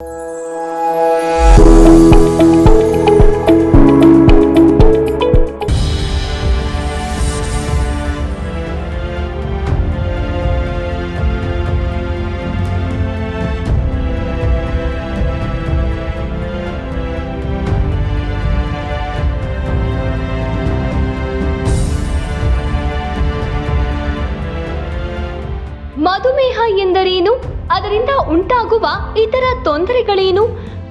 ಮಧುಮೇಹ ಅದರಿಂದ ಉಂಟಾಗುವ ಇತರ ತೊಂದರೆಗಳೇನು?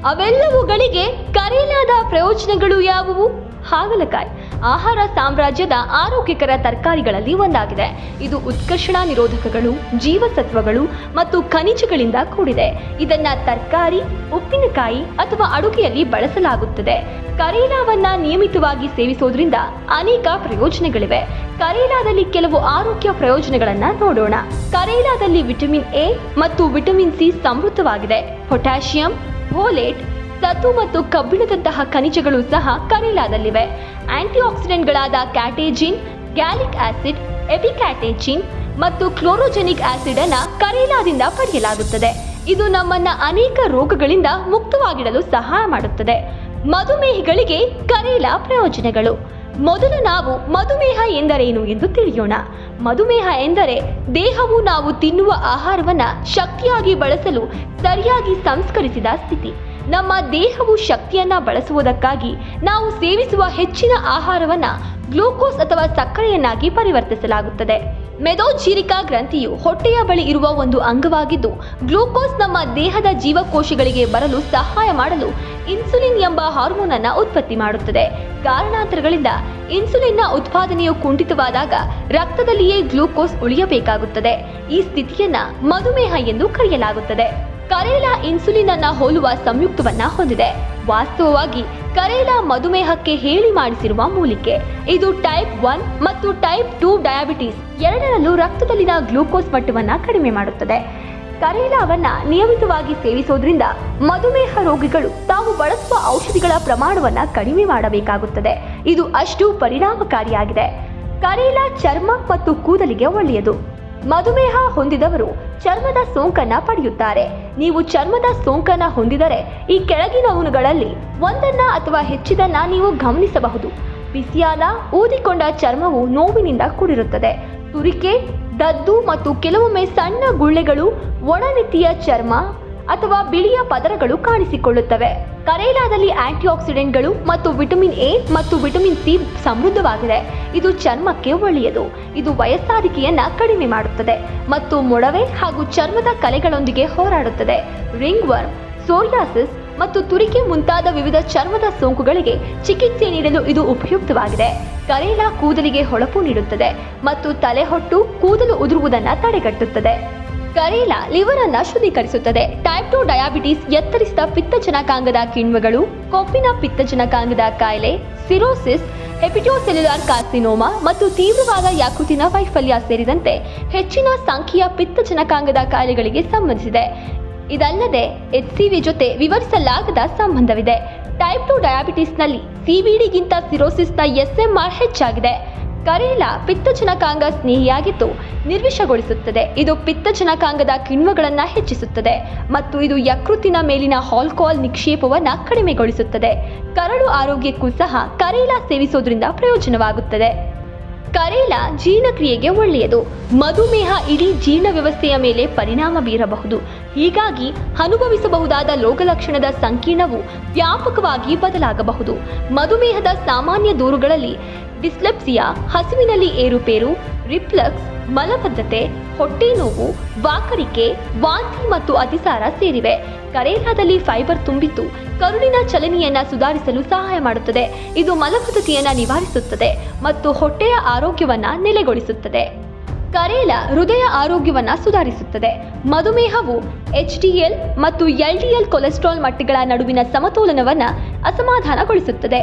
ಅವೆಲ್ಲವುಗಳಿಗೆ ಕರೆಯಲಾದ ಪ್ರಯೋಜನಗಳು ಯಾವುವು? ಹಾಗಲಕಾಯಿ. ಆಹಾರ ಸಾಮ್ರಾಜ್ಯದ ಆರೋಗ್ಯಕರ ತರಕಾರಿಗಳಲ್ಲಿ ಒಂದಾಗಿದೆ. ಇದು ಉತ್ಕರ್ಷಣ ನಿರೋಧಕಗಳು, ಜೀವಸತ್ವಗಳು ಮತ್ತು ಖನಿಜಗಳಿಂದ ಕೂಡಿದೆ. ಇದನ್ನ ತರಕಾರಿ, ಉಪ್ಪಿನಕಾಯಿ ಅಥವಾ ಅಡುಗೆಯಲ್ಲಿ ಬಳಸಲಾಗುತ್ತದೆ. ಕರೇಲಾವನ್ನ ನಿಯಮಿತವಾಗಿ ಸೇವಿಸೋದ್ರಿಂದ ಅನೇಕ ಪ್ರಯೋಜನಗಳಿವೆ. ಕರೇಲಾದಲ್ಲಿ ಕೆಲವು ಆರೋಗ್ಯ ಪ್ರಯೋಜನಗಳನ್ನ ನೋಡೋಣ. ಕರೇಲಾದಲ್ಲಿ ವಿಟಮಿನ್ ಎ ಮತ್ತು ವಿಟಮಿನ್ ಸಿ ಸಮೃದ್ಧವಾಗಿದೆ. ಪೊಟ್ಯಾಷಿಯಂ, ಫೋಲೇಟ್ ಸತು ಮತ್ತು ಕಬ್ಬಿಣದಂತಹ ಖನಿಜಗಳು ಸಹ ಕರೇಲಾದಲ್ಲಿವೆ. ಆಂಟಿ ಆಕ್ಸಿಡೆಂಟ್ಗಳಾದ ಕ್ಯಾಟೇಜಿನ್, ಗ್ಯಾಲಿಕ್ ಆಸಿಡ್, ಎಪಿಕ್ಯಾಟೇಜಿನ್ ಮತ್ತು ಕ್ಲೋರೋಜೆನಿಕ್ ಆಸಿಡ್ ಅನ್ನ ಕರೇಲಾದಿಂದ ಪಡೆಯಲಾಗುತ್ತದೆ. ಇದು ನಮ್ಮನ್ನ ಅನೇಕ ರೋಗಗಳಿಂದ ಮುಕ್ತವಾಗಿಡಲು ಸಹಾಯ ಮಾಡುತ್ತದೆ. ಮಧುಮೇಹಿಗಳಿಗೆ ಕರೇಲ ಪ್ರಯೋಜನಗಳು. ಮೊದಲು ನಾವು ಮಧುಮೇಹ ಎಂದರೇನು ಎಂದು ತಿಳಿಯೋಣ. ಮಧುಮೇಹ ಎಂದರೆ ದೇಹವು ನಾವು ತಿನ್ನುವ ಆಹಾರವನ್ನ ಶಕ್ತಿಯಾಗಿ ಬಳಸಲು ಸರಿಯಾಗಿ ಸಂಸ್ಕರಿಸಿದ ಸ್ಥಿತಿ. ನಮ್ಮ ದೇಹವು ಶಕ್ತಿಯನ್ನ ಬಳಸುವುದಕ್ಕಾಗಿ ನಾವು ಸೇವಿಸುವ ಹೆಚ್ಚಿನ ಆಹಾರವನ್ನ ಗ್ಲೂಕೋಸ್ ಅಥವಾ ಸಕ್ಕರೆಯನ್ನಾಗಿ ಪರಿವರ್ತಿಸಲಾಗುತ್ತದೆ. ಮೆದೋಜೀರಿಕಾ ಗ್ರಂಥಿಯು ಹೊಟ್ಟೆಯ ಬಳಿ ಇರುವ ಒಂದು ಅಂಗವಾಗಿದ್ದು, ಗ್ಲೂಕೋಸ್ ನಮ್ಮ ದೇಹದ ಜೀವಕೋಶಗಳಿಗೆ ಬರಲು ಸಹಾಯ ಮಾಡಲು ಇನ್ಸುಲಿನ್ ಎಂಬ ಹಾರ್ಮೋನ್ ಅನ್ನು ಉತ್ಪತ್ತಿ ಮಾಡುತ್ತದೆ. ಕಾರಣಾಂತರಗಳಿಂದ ಇನ್ಸುಲಿನ್ನ ಉತ್ಪಾದನೆಯು ಕುಂಠಿತವಾದಾಗ ರಕ್ತದಲ್ಲಿಯೇ ಗ್ಲೂಕೋಸ್ ಉಳಿಯಬೇಕಾಗುತ್ತದೆ. ಈ ಸ್ಥಿತಿಯನ್ನ ಮಧುಮೇಹ ಎಂದು ಕರೆಯಲಾಗುತ್ತದೆ. ಕರೇಲ ಇನ್ಸುಲಿನ್ ಅನ್ನ ಹೋಲುವ ಸಂಯುಕ್ತವನ್ನ ಹೊಂದಿದೆ. ವಾಸ್ತವವಾಗಿ ಕರೇಲ ಮಧುಮೇಹಕ್ಕೆ ಹೇಳಿ ಮಾಡಿಸಿರುವ ಮೂಲಿಕೆ. ಇದು ಟೈಪ್ ಒನ್ ಮತ್ತು ಟೈಪ್ ಟೂ ಡಯಾಬಿಟಿಸ್ ಎರಡರಲ್ಲೂ ರಕ್ತದಲ್ಲಿನ ಗ್ಲೂಕೋಸ್ ಮಟ್ಟವನ್ನ ಕಡಿಮೆ ಮಾಡುತ್ತದೆ. ಕರೇಲಾವನ್ನ ನಿಯಮಿತವಾಗಿ ಸೇವಿಸೋದ್ರಿಂದ ಮಧುಮೇಹ ರೋಗಿಗಳು ತಾವು ಬಳಸುವ ಔಷಧಿಗಳ ಪ್ರಮಾಣವನ್ನ ಕಡಿಮೆ ಮಾಡಬೇಕಾಗುತ್ತದೆ. ಇದು ಅಷ್ಟು ಪರಿಣಾಮಕಾರಿಯಾಗಿದೆ. ಕರೇಲಾ ಚರ್ಮ ಮತ್ತು ಕೂದಲಿಗೆ ಒಳ್ಳೆಯದು. ಮಧುಮೇಹ ಹೊಂದಿದವರು ಚರ್ಮದ ಸೋಂಕನ್ನ ಪಡೆಯುತ್ತಾರೆ. ನೀವು ಚರ್ಮದ ಸೋಂಕನ್ನ ಹೊಂದಿದರೆ ಈ ಕೆಳಗಿನವುಗಳಲ್ಲಿ ಒಂದನ್ನ ಅಥವಾ ಹೆಚ್ಚಿದನ್ನ ನೀವು ಗಮನಿಸಬಹುದು. ಬಿಸಿಯಾದ, ಊದಿಕೊಂಡ ಚರ್ಮವು ನೋವಿನಿಂದ ಕೂಡಿರುತ್ತದೆ. ತುರಿಕೆ, ದದ್ದು ಮತ್ತು ಕೆಲವೊಮ್ಮೆ ಸಣ್ಣ ಗುಳ್ಳೆಗಳು ರೀತಿಯ ಚರ್ಮ ಅಥವಾ ಬಿಳಿಯ ಪದರಗಳು ಕಾಣಿಸಿಕೊಳ್ಳುತ್ತವೆ. ಕರೇಲಾದಲ್ಲಿ ಆಂಟಿಆಕ್ಸಿಡೆಂಟ್ಗಳು ಮತ್ತು ವಿಟಮಿನ್ ಎ ಮತ್ತು ವಿಟಮಿನ್ ಸಿ ಸಮೃದ್ಧವಾಗಿದೆ. ಇದು ಚರ್ಮಕ್ಕೆ ಒಳ್ಳೆಯದು. ಇದು ವಯಸ್ಸಾರಿಕೆಯನ್ನ ಕಡಿಮೆ ಮಾಡುತ್ತದೆ ಮತ್ತು ಮೊಡವೆ ಹಾಗೂ ಚರ್ಮದ ಕಲೆಗಳೊಂದಿಗೆ ಹೋರಾಡುತ್ತದೆ. ರಿಂಗ್ ವರ್ಮ್ ಸೋರಿಯಾಸಿಸ್ ಮತ್ತು ತುರಿಕೆ ಮುಂತಾದ ವಿವಿಧ ಚರ್ಮದ ಸೋಂಕುಗಳಿಗೆ ಚಿಕಿತ್ಸೆ ನೀಡಲು ಇದು ಉಪಯುಕ್ತವಾಗಿದೆ. ಕರೇಲಾ ಕೂದಲಿಗೆ ಹೊಳಪು ನೀಡುತ್ತದೆ ಮತ್ತು ತಲೆಹೊಟ್ಟು ಕೂದಲು ಉದುರುವುದನ್ನು ತಡೆಗಟ್ಟುತ್ತದೆ. ಕರೇಲ ಲಿವರ್ ಅನ್ನ ಶುದ್ಧೀಕರಿಸುತ್ತದೆ. ಟೈಪ್ ಟು ಡಯಾಬಿಟಿಸ್ ಎತ್ತರಿಸಿದ ಪಿತ್ತಜನಕಾಂಗದ ಕಿಣ್ವಗಳು, ಕೊಬ್ಬಿನ ಪಿತ್ತಜನಕಾಂಗದ ಕಾಯಿಲೆ ಸಿರೋಸಿಸ್ ಹೆಪಿಟೋಸೆಲ್ಯುಲಾರ್ ಕಾರ್ಸಿನೋಮಾ ಮತ್ತು ತೀವ್ರವಾದ ಯಾಕೃತಿನ ವೈಫಲ್ಯ ಸೇರಿದಂತೆ ಹೆಚ್ಚಿನ ಸಂಖ್ಯೆಯ ಪಿತ್ತಜನಕಾಂಗದ ಕಾಯಿಲೆಗಳಿಗೆ ಸಂಬಂಧಿಸಿದೆ. ಇದಲ್ಲದೆ ಎಚ್ ವಿ ಜೊತೆ ವಿವರಿಸಲಾಗದ ಸಂಬಂಧವಿದೆ. ಟೈಪ್ ಟು ಡಯಾಬಿಟಿಸ್ನಲ್ಲಿ ಸಿಬಿಡಿಗಿಂತ ಸಿರೋಸಿಸ್ನ ಎಸ್ಎಂಆರ್ ಹೆಚ್ಚಾಗಿದೆ. ಕರೇಲ ಪಿತ್ತಜನಕಾಂಗ ಸ್ನೇಹಿಯಾಗಿದ್ದು ನಿರ್ವಿಷಗೊಳಿಸುತ್ತದೆ. ಇದು ಪಿತ್ತಜನಕಾಂಗದ ಕಿಣ್ವಗಳನ್ನು ಹೆಚ್ಚಿಸುತ್ತದೆ ಮತ್ತು ಇದು ಯಕೃತ್ತಿನ ಮೇಲಿನ ಆಲ್ಕೋಹಾಲ್ ನಿಕ್ಷೇಪವನ್ನು ಕಡಿಮೆಗೊಳಿಸುತ್ತದೆ. ಕರಳು ಆರೋಗ್ಯಕ್ಕೂ ಸಹ ಕರೇಲ ಸೇವಿಸೋದ್ರಿಂದ ಪ್ರಯೋಜನವಾಗುತ್ತದೆ. ಕರೇಲ ಜೀರ್ಣಕ್ರಿಯೆಗೆ ಒಳ್ಳೆಯದು. ಮಧುಮೇಹ ಇಡೀ ಜೀರ್ಣ ವ್ಯವಸ್ಥೆಯ ಮೇಲೆ ಪರಿಣಾಮ ಬೀರಬಹುದು. ಹೀಗಾಗಿ ಅನುಭವಿಸಬಹುದಾದ ರೋಗಲಕ್ಷಣದ ಸಂಕೀರ್ಣವು ವ್ಯಾಪಕವಾಗಿ ಬದಲಾಗಬಹುದು. ಮಧುಮೇಹದ ಸಾಮಾನ್ಯ ದೂರುಗಳಲ್ಲಿ ಡಿಸ್ಲೆಪ್ಸಿಯಾ, ಹಸಿವಿನಲ್ಲಿ ಏರುಪೇರು, ರಿಫ್ಲಕ್ಸ್, ಮಲಬದ್ಧತೆ, ಹೊಟ್ಟೆ ನೋವು, ವಾಕರಿಕೆ, ವಾಂತಿ ಮತ್ತು ಅತಿಸಾರ ಸೇರಿವೆ. ಕರೇಲಾದಲ್ಲಿ ಫೈಬರ್ ತುಂಬಿದ್ದು ಕರುಳಿನ ಚಲನೆಯನ್ನ ಸುಧಾರಿಸಲು ಸಹಾಯ ಮಾಡುತ್ತದೆ. ಇದು ಮಲಬದ್ಧತೆಯನ್ನ ನಿವಾರಿಸುತ್ತದೆ ಮತ್ತು ಹೊಟ್ಟೆಯ ಆರೋಗ್ಯವನ್ನ ನೆಲೆಗೊಳಿಸುತ್ತದೆ. ಕರೇಲ ಹೃದಯ ಆರೋಗ್ಯವನ್ನು ಸುಧಾರಿಸುತ್ತದೆ. ಮಧುಮೇಹವು ಎಚ್ ಡಿಎಲ್ ಮತ್ತು ಎಲ್ ಕೊಲೆಸ್ಟ್ರಾಲ್ ಮಟ್ಟಗಳ ನಡುವಿನ ಸಮತೋಲನವನ್ನು ಅಸಮಾಧಾನಗೊಳಿಸುತ್ತದೆ.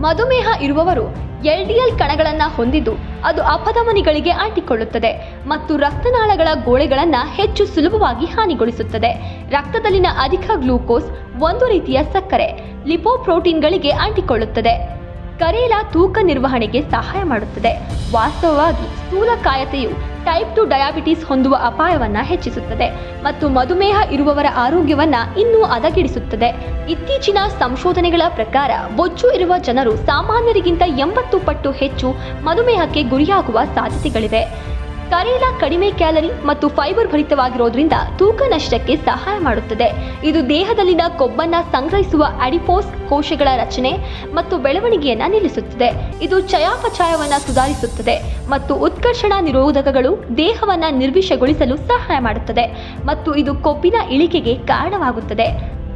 ಮಧುಮೇಹ ಇರುವವರು ಎಲ್ ಡಿಎಲ್ ಕಣಗಳನ್ನು ಹೊಂದಿದ್ದು ಅದು ಅಪಧಮನಿಗಳಿಗೆ ಅಂಟಿಕೊಳ್ಳುತ್ತದೆ ಮತ್ತು ರಕ್ತನಾಳಗಳ ಗೋಳೆಗಳನ್ನು ಹೆಚ್ಚು ಸುಲಭವಾಗಿ ಹಾನಿಗೊಳಿಸುತ್ತದೆ. ರಕ್ತದಲ್ಲಿನ ಅಧಿಕ ಗ್ಲೂಕೋಸ್ ಒಂದು ರೀತಿಯ ಸಕ್ಕರೆ, ಲಿಪೋಪ್ರೋಟೀನ್ಗಳಿಗೆ ಅಂಟಿಕೊಳ್ಳುತ್ತದೆ. ಕರೇಲ ತೂಕ ನಿರ್ವಹಣೆಗೆ ಸಹಾಯ ಮಾಡುತ್ತದೆ. ವಾಸ್ತವವಾಗಿ ಸ್ಥೂಲಕಾಯತೆಯು ಟೈಪ್ ಟು ಡಯಾಬಿಟಿಸ್ ಹೊಂದುವ ಅಪಾಯವನ್ನ ಹೆಚ್ಚಿಸುತ್ತದೆ ಮತ್ತು ಮಧುಮೇಹ ಇರುವವರ ಆರೋಗ್ಯವನ್ನ ಇನ್ನೂ ಹದಗೆಡಿಸುತ್ತದೆ. ಇತ್ತೀಚಿನ ಸಂಶೋಧನೆಗಳ ಪ್ರಕಾರ ಬೊಜ್ಜು ಇರುವ ಜನರು ಸಾಮಾನ್ಯರಿಗಿಂತ ಎಂಬತ್ತು ಪಟ್ಟು ಹೆಚ್ಚು ಮಧುಮೇಹಕ್ಕೆ ಗುರಿಯಾಗುವ ಸಾಧ್ಯತೆಗಳಿವೆ. ಕರೇಲ ಕಡಿಮೆ ಕ್ಯಾಲರಿ ಮತ್ತು ಫೈಬರ್ ಭರಿತವಾಗಿರೋದ್ರಿಂದ ತೂಕ ನಷ್ಟಕ್ಕೆ ಸಹಾಯ ಮಾಡುತ್ತದೆ. ಇದು ದೇಹದಲ್ಲಿನ ಕೊಬ್ಬನ್ನ ಸಂಗ್ರಹಿಸುವ ಅಡಿಪೋಸ್ ಕೋಶಗಳ ರಚನೆ ಮತ್ತು ಬೆಳವಣಿಗೆಯನ್ನ ನಿಲ್ಲಿಸುತ್ತದೆ. ಇದು ಚಯಾಪಚಯವನ್ನ ಸುಧಾರಿಸುತ್ತದೆ ಮತ್ತು ಉತ್ಕರ್ಷಣ ನಿರೋಧಕಗಳು ದೇಹವನ್ನ ನಿರ್ವಿಷಗೊಳಿಸಲು ಸಹಾಯ ಮಾಡುತ್ತದೆ ಮತ್ತು ಇದು ಕೊಬ್ಬಿನ ಇಳಿಕೆಗೆ ಕಾರಣವಾಗುತ್ತದೆ.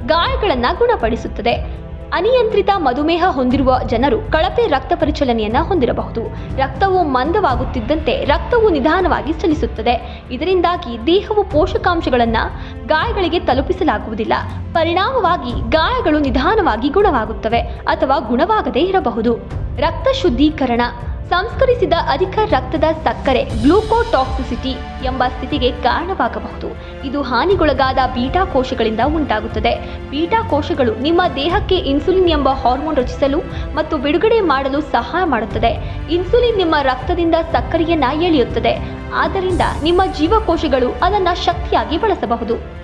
ಗಾಯಗಳನ್ನು ಗುಣಪಡಿಸುತ್ತದೆ. ಅನಿಯಂತ್ರಿತ ಮಧುಮೇಹ ಹೊಂದಿರುವ ಜನರು ಕಳಪೆ ರಕ್ತ ಪರಿಚಲನೆಯನ್ನು ಹೊಂದಿರಬಹುದು. ರಕ್ತವು ಮಂದವಾಗುತ್ತಿದ್ದಂತೆ ರಕ್ತವು ನಿಧಾನವಾಗಿ ಚಲಿಸುತ್ತದೆ. ಇದರಿಂದಾಗಿ ದೇಹವು ಪೋಷಕಾಂಶಗಳನ್ನು ಗಾಯಗಳಿಗೆ ತಲುಪಿಸಲಾಗುವುದಿಲ್ಲ. ಪರಿಣಾಮವಾಗಿ ಗಾಯಗಳು ನಿಧಾನವಾಗಿ ಗುಣವಾಗುತ್ತವೆ ಅಥವಾ ಗುಣವಾಗದೇ ಇರಬಹುದು. ರಕ್ತ ಶುದ್ಧೀಕರಣ ಸಂಸ್ಕರಿಸಿದ ಅಧಿಕ ರಕ್ತದ ಸಕ್ಕರೆ, ಗ್ಲೂಕೋಟಾಕ್ಸಿಸಿಟಿ ಎಂಬ ಸ್ಥಿತಿಗೆ ಕಾರಣವಾಗಬಹುದು. ಇದು ಹಾನಿಗೊಳಗಾದ ಬೀಟಾ ಕೋಶಗಳಿಂದ ಉಂಟಾಗುತ್ತದೆ. ಬೀಟಾ ಕೋಶಗಳು ನಿಮ್ಮ ದೇಹಕ್ಕೆ ಇನ್ಸುಲಿನ್ ಎಂಬ ಹಾರ್ಮೋನ್ ರಚಿಸಲು ಮತ್ತು ಬಿಡುಗಡೆ ಮಾಡಲು ಸಹಾಯ ಮಾಡುತ್ತದೆ. ಇನ್ಸುಲಿನ್ ನಿಮ್ಮ ರಕ್ತದಿಂದ ಸಕ್ಕರೆಯನ್ನ ಎಳೆಯುತ್ತದೆ. ಆದ್ದರಿಂದ ನಿಮ್ಮ ಜೀವಕೋಶಗಳು ಅದನ್ನು ಶಕ್ತಿಯಾಗಿ ಬಳಸಬಹುದು.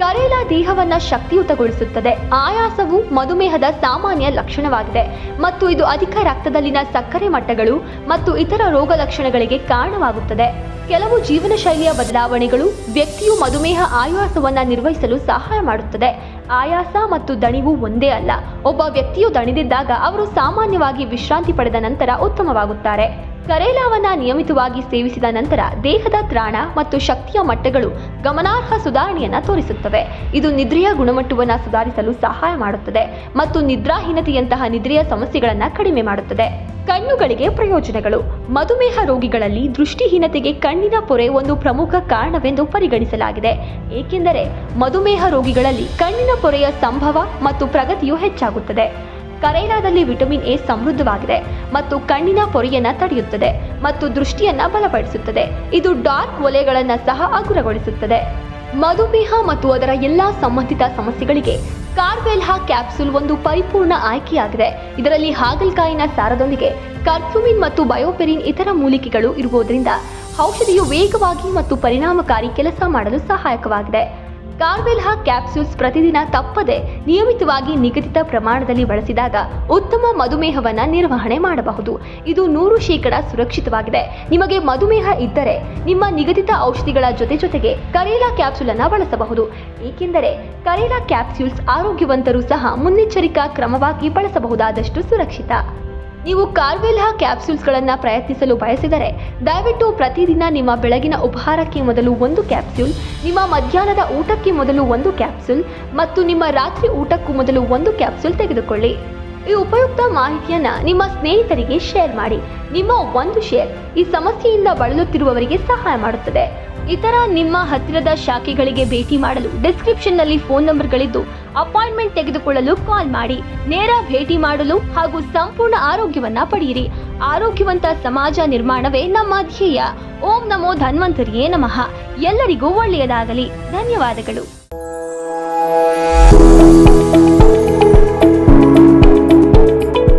ಕರೇಲ ದೇಹವನ್ನ ಶಕ್ತಿಯುತಗೊಳಿಸುತ್ತದೆ. ಆಯಾಸವು ಮಧುಮೇಹದ ಸಾಮಾನ್ಯ ಲಕ್ಷಣವಾಗಿದೆ. ಮತ್ತು ಇದು ಅಧಿಕ ರಕ್ತದಲ್ಲಿನ ಸಕ್ಕರೆ ಮಟ್ಟಗಳು ಮತ್ತು ಇತರ ರೋಗ ಲಕ್ಷಣಗಳಿಗೆ ಕಾರಣವಾಗುತ್ತದೆ. ಕೆಲವು ಜೀವನ ಶೈಲಿಯ ಬದಲಾವಣೆಗಳು ವ್ಯಕ್ತಿಯು ಮಧುಮೇಹ ಆಯಾಸವನ್ನ ನಿರ್ವಹಿಸಲು ಸಹಾಯ ಮಾಡುತ್ತದೆ. ಆಯಾಸ ಮತ್ತು ದಣಿವು ಒಂದೇ ಅಲ್ಲ, ಒಬ್ಬ ವ್ಯಕ್ತಿಯು ದಣಿದಿದ್ದಾಗ ಅವರು ಸಾಮಾನ್ಯವಾಗಿ ವಿಶ್ರಾಂತಿ ಪಡೆದ ನಂತರ ಉತ್ತಮವಾಗುತ್ತಾರೆ. ಕರೇಲಾವನ್ನ ನಿಯಮಿತವಾಗಿ ಸೇವಿಸಿದ ನಂತರ ದೇಹದ ತ್ರಾಣ ಮತ್ತು ಶಕ್ತಿಯ ಮಟ್ಟಗಳು ಗಮನಾರ್ಹ ಸುಧಾರಣೆಯನ್ನು ತೋರಿಸುತ್ತವೆ. ಇದು ನಿದ್ರೆಯ ಗುಣಮಟ್ಟವನ್ನು ಸುಧಾರಿಸಲು ಸಹಾಯ ಮಾಡುತ್ತದೆ ಮತ್ತು ನಿದ್ರಾಹೀನತೆಯಂತಹ ನಿದ್ರೆಯ ಸಮಸ್ಯೆಗಳನ್ನು ಕಡಿಮೆ ಮಾಡುತ್ತದೆ. ಕಣ್ಣುಗಳಿಗೆ ಪ್ರಯೋಜನಗಳು. ಮಧುಮೇಹ ರೋಗಿಗಳಲ್ಲಿ ದೃಷ್ಟಿಹೀನತೆಗೆ ಕಣ್ಣಿನ ಪೊರೆ ಒಂದು ಪ್ರಮುಖ ಕಾರಣವೆಂದು ಪರಿಗಣಿಸಲಾಗಿದೆ. ಏಕೆಂದರೆ ಮಧುಮೇಹ ರೋಗಿಗಳಲ್ಲಿ ಕಣ್ಣಿನ ಪೊರೆಯ ಸಂಭವ ಮತ್ತು ಪ್ರಗತಿಯು ಹೆಚ್ಚಾಗುತ್ತದೆ. ಕರೇಲಾದಲ್ಲಿ ವಿಟಮಿನ್ ಎ ಸಮೃದ್ಧವಾಗಿದೆ ಮತ್ತು ಕಣ್ಣಿನ ಪೊರೆಯನ್ನ ತಡೆಯುತ್ತದೆ ಮತ್ತು ದೃಷ್ಟಿಯನ್ನ ಬಲಪಡಿಸುತ್ತದೆ. ಇದು ಡಾರ್ಕ್ ವಲಯಗಳನ್ನು ಸಹ ಹಗುರಗೊಳಿಸುತ್ತದೆ. ಮಧುಮೇಹ ಮತ್ತು ಅದರ ಎಲ್ಲಾ ಸಂಬಂಧಿತ ಸಮಸ್ಯೆಗಳಿಗೆ ಕಾರ್ವೆಲ್ಹಾ ಕ್ಯಾಪ್ಸೂಲ್ ಒಂದು ಪರಿಪೂರ್ಣ ಆಯ್ಕೆಯಾಗಿದೆ. ಇದರಲ್ಲಿ ಹಾಗಲಕಾಯಿನ ಸಾರದೊಂದಿಗೆ ಕರ್ಕ್ಯುಮಿನ್ ಮತ್ತು ಬಯೋಪೆರಿನ್ ಇತರ ಮೂಲಿಕೆಗಳು ಇರುವುದರಿಂದ ಔಷಧಿಯು ವೇಗವಾಗಿ ಮತ್ತು ಪರಿಣಾಮಕಾರಿ ಕೆಲಸ ಮಾಡಲು ಸಹಾಯಕವಾಗಿದೆ. ಕಾರ್ವೆಲ್ಹಾ ಕ್ಯಾಪ್ಸೂಲ್ಸ್ ಪ್ರತಿದಿನ ತಪ್ಪದೆ ನಿಯಮಿತವಾಗಿ ನಿಗದಿತ ಪ್ರಮಾಣದಲ್ಲಿ ಬಳಸಿದಾಗ ಉತ್ತಮ ಮಧುಮೇಹವನ್ನು ನಿರ್ವಹಣೆ ಮಾಡಬಹುದು. ಇದು ನೂರು ಶೇಕಡ ಸುರಕ್ಷಿತವಾಗಿದೆ. ನಿಮಗೆ ಮಧುಮೇಹ ಇದ್ದರೆ ನಿಮ್ಮ ನಿಗದಿತ ಔಷಧಿಗಳ ಜೊತೆ ಜೊತೆಗೆ ಕರೇಲಾ ಕ್ಯಾಪ್ಸೂಲ್ ಅನ್ನು ಬಳಸಬಹುದು. ಏಕೆಂದರೆ ಕರೇಲಾ ಕ್ಯಾಪ್ಸೂಲ್ಸ್ ಆರೋಗ್ಯವಂತರು ಸಹ ಮುನ್ನೆಚ್ಚರಿಕಾ ಕ್ರಮವಾಗಿ ಬಳಸಬಹುದಾದಷ್ಟು ಸುರಕ್ಷಿತ. ನೀವು ಕಾರ್ವೆಲ್ಹಾ ಕ್ಯಾಪ್ಸ್ಯೂಲ್ಸ್ಗಳನ್ನು ಪ್ರಯತ್ನಿಸಲು ಬಯಸಿದರೆ ದಯವಿಟ್ಟು ಪ್ರತಿದಿನ ನಿಮ್ಮ ಬೆಳಗಿನ ಉಪಹಾರಕ್ಕೆ ಮೊದಲು ಒಂದು ಕ್ಯಾಪ್ಸ್ಯೂಲ್ ನಿಮ್ಮ ಮಧ್ಯಾಹ್ನದ ಊಟಕ್ಕೆ ಮೊದಲು ಒಂದು ಕ್ಯಾಪ್ಸ್ಯೂಲ್ ಮತ್ತು ನಿಮ್ಮ ರಾತ್ರಿ ಊಟಕ್ಕೂ ಮೊದಲು ಒಂದು ಕ್ಯಾಪ್ಸ್ಯೂಲ್ ತೆಗೆದುಕೊಳ್ಳಿ. ಈ ಉಪಯುಕ್ತ ಮಾಹಿತಿಯನ್ನು ನಿಮ್ಮ ಸ್ನೇಹಿತರಿಗೆ ಶೇರ್ ಮಾಡಿ. ನಿಮ್ಮ ಒಂದು ಶೇರ್ ಈ ಸಮಸ್ಯೆಯಿಂದ ಬಳಲುತ್ತಿರುವವರಿಗೆ ಸಹಾಯ ಮಾಡುತ್ತದೆ. ಇತರ ನಿಮ್ಮ ಹತ್ತಿರದ ಶಾಖೆಗಳಿಗೆ ಭೇಟಿ ಮಾಡಲು ಡಿಸ್ಕ್ರಿಪ್ಷನ್ನಲ್ಲಿ ಫೋನ್ ನಂಬರ್ಗಳಿದ್ದು ಅಪಾಯಿಂಟ್ಮೆಂಟ್ ತೆಗೆದುಕೊಳ್ಳಲು ಕಾಲ್ ಮಾಡಿ. ನೇರ ಭೇಟಿ ಮಾಡಲು ಹಾಗೂ ಸಂಪೂರ್ಣ ಆರೋಗ್ಯವನ್ನ ಪಡೆಯಿರಿ. ಆರೋಗ್ಯವಂತ ಸಮಾಜ ನಿರ್ಮಾಣವೇ ನಮ್ಮ ಧ್ಯೇಯ. ಓಂ ನಮೋ ಧನ್ವಂತರಿಯೇ ನಮಃ. ಎಲ್ಲರಿಗೂ ಒಳ್ಳೆಯದಾಗಲಿ. ಧನ್ಯವಾದಗಳು.